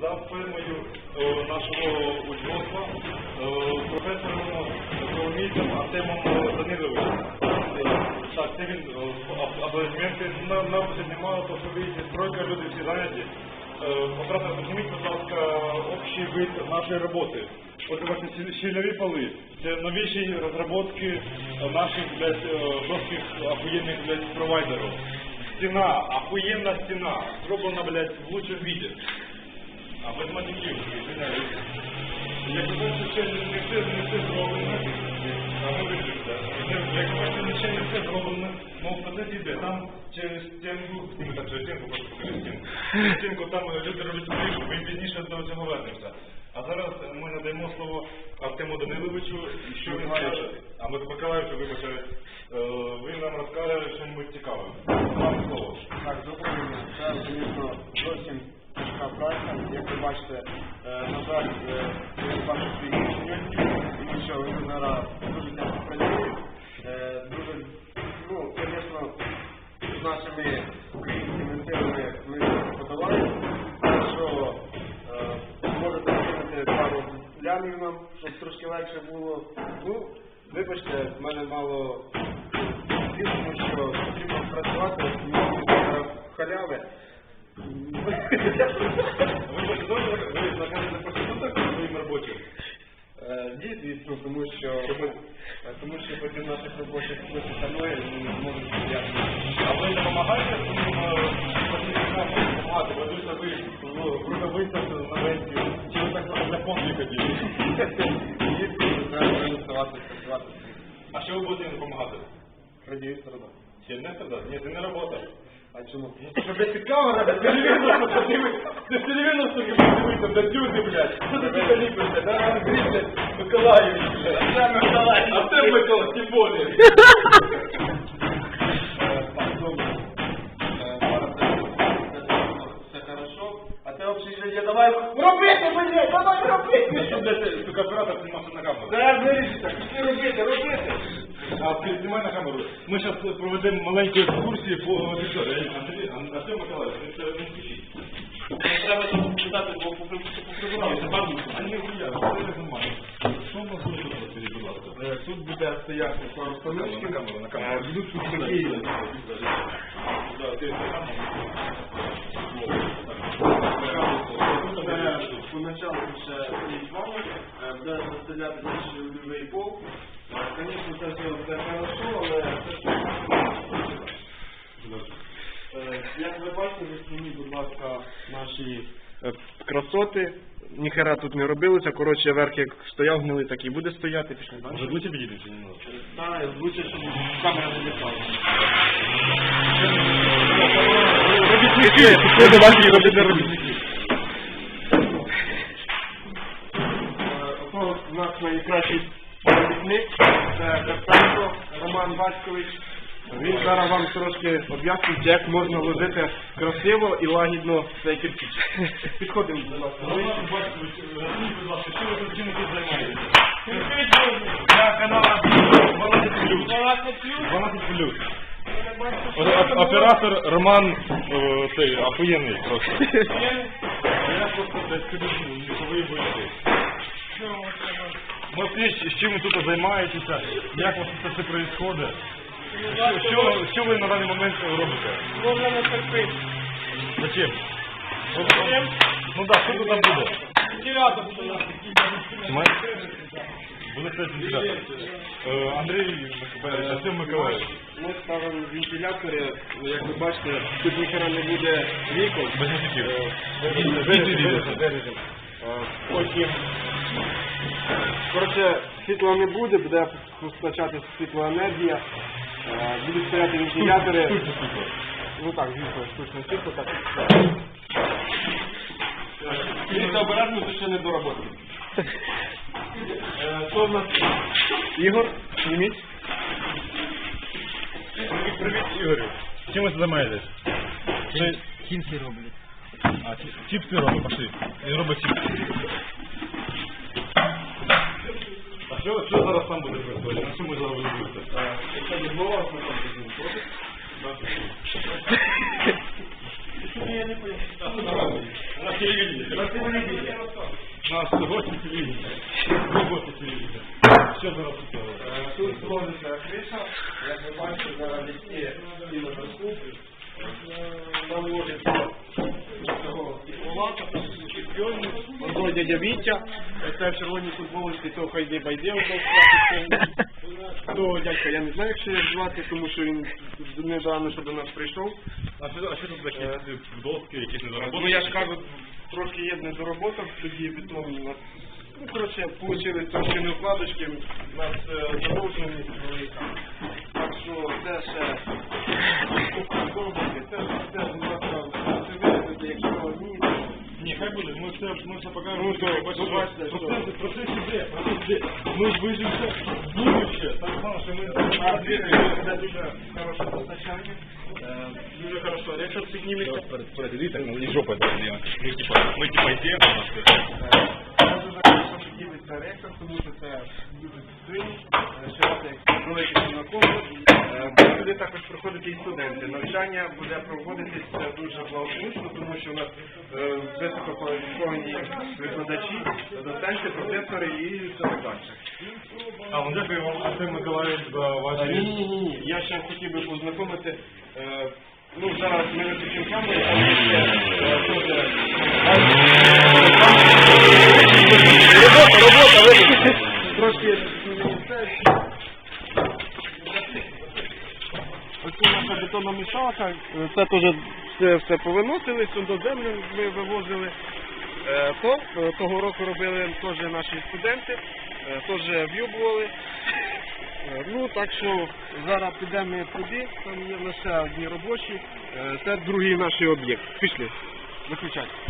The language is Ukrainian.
за фирмою е, нашого учбовства е, професором економістом Артемом Даниловичем. Е, Так, е, аплодисменти. Нам, сьогодні мало, то що видите, стройка, люди всі зайняті. Е, Оператор, підніміть, будь ласка, общий вид нашої роботи. От є щільнові поли. Це новіші розробки е, наших блядь, е, жорстких охуєнних блядь, провайдерів. Стіна, охуєнна стіна, зроблена, блядь, в лучшому віді. А математиків, извиняюсь. Як ви бачите, ще не все, не все. А ми вийшли, Як ви бачите, ще не все зроблено. Ну, в йде. Там через стінку, ми так через стінку, просто покажи стінку. Через стінку там е, люди роблять книжку, ми пізніше до цього вернемося. А зараз е, ми надаємо слово Артему Даниловичу, і що він скаже. А ми Миколаївичу, вибачаю, е, він нам розкаже щось цікаве. Вам слово. Так, доброго дня. Це, звісно, зовсім бачите, е, на жаль, е, я бачу свій сьогодні, тому що ви зараз дуже тяжко працюють. Е, Дуже, ну, звісно, з нашими українськими силами ми подолаємо. Що можете кинути пару лямів нам, щоб трошки легше було. Ну, вибачте, в мене мало тому що потрібно працювати, немає халяви. Ви ви знаходите проституток своїм робочим? Звісно, тому що тому що потім наших робочих хтось шанує і не зможуть стояти. А ви не допомагаєте допомагати? Дуже ви в рукавицях на венці, чи ви так для помпі ходили? Їздити, треба переставати, працювати. А що ви будете допомагати? Радіюсь трудом. Ще не тоді? Ні, це не робота. А чому? Щоб цікаво, треба телевізор подивитися. Це телевізор собі подивитися, до люди, блядь. Що ти тебе ліпишся? Да, Андрій, блядь, Миколаївич, блядь. А це Миколаївич. А це Миколаївич, тим більше. Е, так, добре. Е, зараз це все хорошо. А це взагалі, давай робити, блядь, давай робити! Що, блядь, сука, оператор знімався на камеру? Це вирішиться, пішли робити, робити! А знімай на камеру. Ми зараз проведемо маленьку екскурсію по аудиторії. Андрій, Ан- Артем Миколаївич, ви це не спішіть. Треба запитати, бо поприбирали, це бабу. А ні, хуя, це не нормально. Що у нас буде тут, скажіть, будь ласка? Е, Тут буде стояти пару На камеру, на камеру. Е, Будуть тут такі. Да, ти Це Поначалу ще стоїть ванна, е, буде заставляти ще любий пол. Наші е, красоти. Ніхера тут не робилося. Коротше, верх як стояв гнилий, так і буде стояти. Пішли далі. Може лучше підійти чи не? Так, лучше, щоб камера не літала. Робітники! Це давайте робити робітники. Ото у нас найкращий робітник, це Карпенко Роман Батькович. Він зараз вам трошки об'яснить, як можна ложити красиво і лагідно цей кирпич. Підходимо, будь ласка. Батькович, будь ласка, що ви тут чим тут займаєтесь? Я канала 12 плюс. 12 плюс. Оператор Роман о, цей, охуєнний просто. Я просто десь скажу, що ви будете. Ну, скажіть, з чим ви тут займаєтеся, як у вас це все відбувається? Що, що, що ви на даний момент робите? Можна терпити. Зачем? Ну, ну, Ну да, що тут там буде? Дев'ята буде. Ми? Буде кстати, вентилятор. Е, Андрій Миколаївич, Артем Миколаївич. Ми ставимо вентилятори, як ви бачите, тут ніхера не буде вікон. Без музиків. Е, виріжемо, виріжемо. Е, Потім, коротше, світла не буде, буде постачати світлоенергія. Е, Будуть стояти вентилятори. Ну так, звісно, штучне світло, так. Дивіться обережно, це ще не до роботи. Е, Хто в нас? Ігор, зніміть. Привіт, привіт, Ігорю. Чим ви займаєтесь? Чи... Чимси роблять. А, чі- чіпси робить, пошли. Він робить чіпси. А що, що зараз там буде происходити? На що ми зараз будемо робити? Це відбувалося на тому Ні, я не понял. телевидение. На телевидение. На субботнее телевидение. Субботнее телевидение. Що зараз тут? Е, Тут сходиться криша, як ви бачите, зараз лісі тіло доступні. Наводиться цього піховата, чемпіонів. Дядя Вітя, це в червоній футболці, то хай не байде То дядька, я не знаю, як ще як звати, тому що він недавно що до нас прийшов. А що, а що тут такі е, доски, якісь недоработки? Ну я ж кажу, трошки є недороботок, тоді бетон у нас. Ну, коротше, получили трошки не вкладочки, у нас е, замовченість велика. Так що це ще це все, ми все покажемо. Ну, то, Бачите, бачите, що? процес, процес іде, процес іде. Ми ж вижився в будуще. Так само, що ми... А двері, це дуже хороше постачання. Е, Дуже хорошо. Якщо підніметься, Перед, перед, іди так, ну, і жопа так делаем. Мы типа, мы типа йдемо, у нас Це дуже хорошо підніметься ректор, тому що це дуже сильний, ще раз як великий знакомий. Сюди також приходити і студенти. Навчання буде проводитись е, дуже благополучно, тому що у нас е, висококваліфіковані викладачі, доценти, професори і все так. А, ну дякую вам, Артем Миколаївич, за Ні, ваші... ні, ні, ні. Я ще хотів би познайомити. е, Ну, зараз ми виключимо камеру, але ще е. Робота, робота, вибачте. Трошки Ось це наша бетономішалка, е, це теж все, все повиносили, сюди ми вивозили. Е, То е, того року робили теж наші студенти, е, теж в'юбували. Ну, так що зараз підемо туди, там є лише одні робочі, це другий наш об'єкт. Пішли, виключайте.